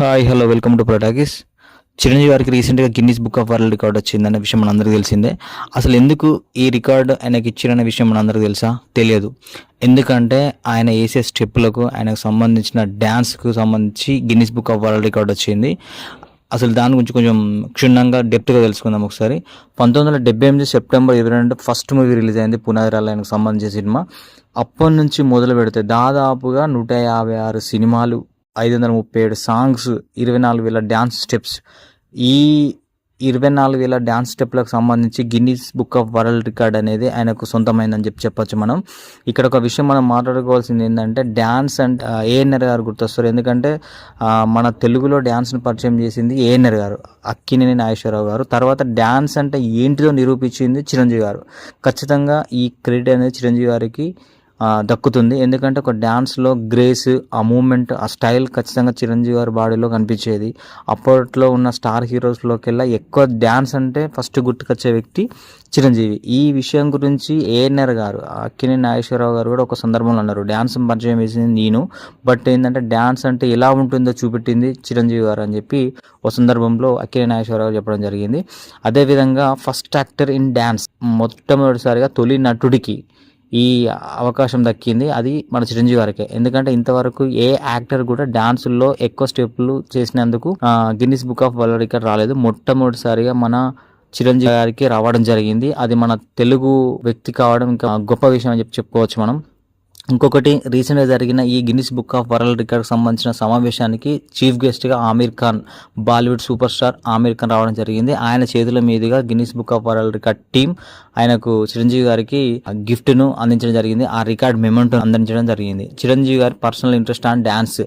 Hi hello welcome to ప్రొటాకిస్ చిరంజీవి గారికి రీసెంట్గా Guinness book of world record వచ్చిందన్న విషయం మనందరికీ తెలిసిందే. అసలు ఎందుకు ఈ రికార్డు ఆయనకి ఇచ్చారనే విషయం మనందరికీ తెలుసా? తెలియదు. ఎందుకంటే ఆయన వేసే స్టెప్పులకు ఆయనకు సంబంధించిన డ్యాన్స్కు సంబంధించి Guinness book of world record వచ్చింది. అసలు దాని గురించి కొంచెం క్షుణ్ణంగా డెప్త్గా తెలుసుకుందాం ఒకసారి. పంతొమ్మిది వందల డెబ్బై ఎనిమిది సెప్టెంబర్ ఇరవై రెండు ఫస్ట్ మూవీ రిలీజ్ అయింది పునాదిరాలయానికి సంబంధించిన సినిమా. అప్పటి నుంచి మొదలు పెడితే దాదాపుగా నూట యాభై ఆరు సినిమాలు ఐదు వందల ముప్పై ఏడు సాంగ్స్ ఇరవై నాలుగు వేల డ్యాన్స్ స్టెప్స్. ఈ ఇరవై నాలుగు వేల డ్యాన్స్ స్టెప్లకు సంబంధించి Guinness book of world record అనేది ఆయనకు సొంతమైందని చెప్పి చెప్పొచ్చు మనం. ఇక్కడ ఒక విషయం మనం మాట్లాడుకోవాల్సింది ఏంటంటే డ్యాన్స్ అంటే ఏఎన్ఆర్ గారు గుర్తొస్తారు. ఎందుకంటే మన తెలుగులో డ్యాన్స్ని పరిచయం చేసింది ఏఎన్ఆర్ గారు అక్కినేని నాగేశ్వరరావు గారు. తర్వాత డ్యాన్స్ అంటే ఏంటిదో నిరూపించింది చిరంజీవి గారు. ఖచ్చితంగా ఈ క్రెడిట్ అనేది చిరంజీవి గారికి దక్కుతుంది. ఎందుకంటే ఒక డ్యాన్స్లో గ్రేస్ ఆ మూమెంట్ ఆ స్టైల్ ఖచ్చితంగా చిరంజీవి గారి బాడీలో కనిపించేది. అప్పట్లో ఉన్న స్టార్ హీరోస్లోకెల్లా ఎక్కువ డ్యాన్స్ అంటే ఫస్ట్ గుర్తుకొచ్చే వ్యక్తి చిరంజీవి. ఈ విషయం గురించి ఏఎన్ఆర్ గారు అక్కినే నాగేశ్వరరావు గారు కూడా ఒక సందర్భంలో అన్నారు. డ్యాన్స్ పరిచయం వేసింది నేను బట్ ఏంటంటే డ్యాన్స్ అంటే ఎలా ఉంటుందో చూపెట్టింది చిరంజీవి గారు అని చెప్పి ఒక సందర్భంలో అక్కినే నాగేశ్వరరావు చెప్పడం జరిగింది. అదేవిధంగా ఫస్ట్ యాక్టర్ ఇన్ డ్యాన్స్ మొట్టమొదటిసారిగా తొలి నటుడికి ఈ అవకాశం దక్కింది. అది మన చిరంజీవి గారికే. ఎందుకంటే ఇంతవరకు ఏ యాక్టర్ కూడా డాన్సుల్లో ఎక్కువ స్టెప్లు చేసినందుకు Guinness book of world record రాలేదు. మొట్టమొదటిసారిగా మన చిరంజీవి గారికి రావడం జరిగింది. అది మన తెలుగు వ్యక్తి కావడం ఇంకా గొప్ప విషయం అని చెప్పి చెప్పుకోవచ్చు మనం. ఇంకొకటి రీసెంట్గా జరిగిన ఈ Guinness book of world record సంబంధించిన సమావేశానికి చీఫ్ గెస్ట్గా ఆమీర్ ఖాన్ బాలీవుడ్ సూపర్ స్టార్ ఆమీర్ ఖాన్ రావడం జరిగింది. ఆయన చేతుల మీదుగా Guinness book of world record team ఆయనకు చిరంజీవి గారికి గిఫ్ట్ను అందించడం జరిగింది. ఆ రికార్డ్ మెమెంటో అందించడం జరిగింది. చిరంజీవి గారి పర్సనల్ ఇంట్రెస్ట్ ఆన్ డ్యాన్స్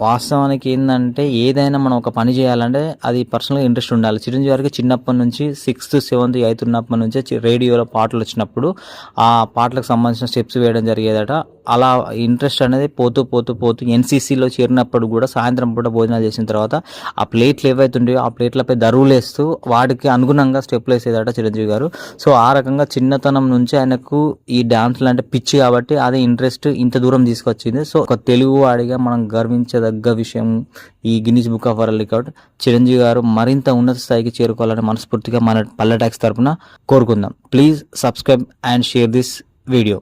వాస్తవానికి ఏంటంటే ఏదైనా మనం ఒక పని చేయాలంటే అది పర్సనల్గా ఇంట్రెస్ట్ ఉండాలి. చిరంజీవి గారికి చిన్నప్పటి నుంచి సిక్స్త్ సెవెంత్ ఎయిత్ ఉన్నప్పటి నుంచే రేడియోలో పాటలు వచ్చినప్పుడు ఆ పాటలకు సంబంధించిన స్టెప్స్ వేయడం జరిగేదట. అలా ఇంట్రెస్ట్ అనేది పోతూ పోతూ పోతూ ఎన్సీసీలో చేరినప్పుడు కూడా సాయంత్రం పూట భోజనాలు చేసిన తర్వాత ఆ ప్లేట్లు ఏవైతే ఉండేవో ఆ ప్లేట్లపై దరువులు వేస్తూ వాటికి అనుగుణంగా స్టెప్లు వేసేదట చిరంజీవి గారు. సో ఆ రకంగా చిన్నతనం నుంచి ఆయనకు ఈ డాన్స్లు అంటే పిచ్చి కాబట్టి అదే ఇంట్రెస్ట్ ఇంత దూరం తీసుకొచ్చింది. సో ఒక తెలుగు వాడిగా మనం గర్వించదగ్గ విషయం ఈ Guinness book of world record. Chiranjeevi garu మరింత ఉన్నత స్థాయికి చేరుకోవాలని మనస్ఫూర్తిగా మన పల్లె ట్యాక్స్ తరపున కోరుకుందాం. Please subscribe and share this video.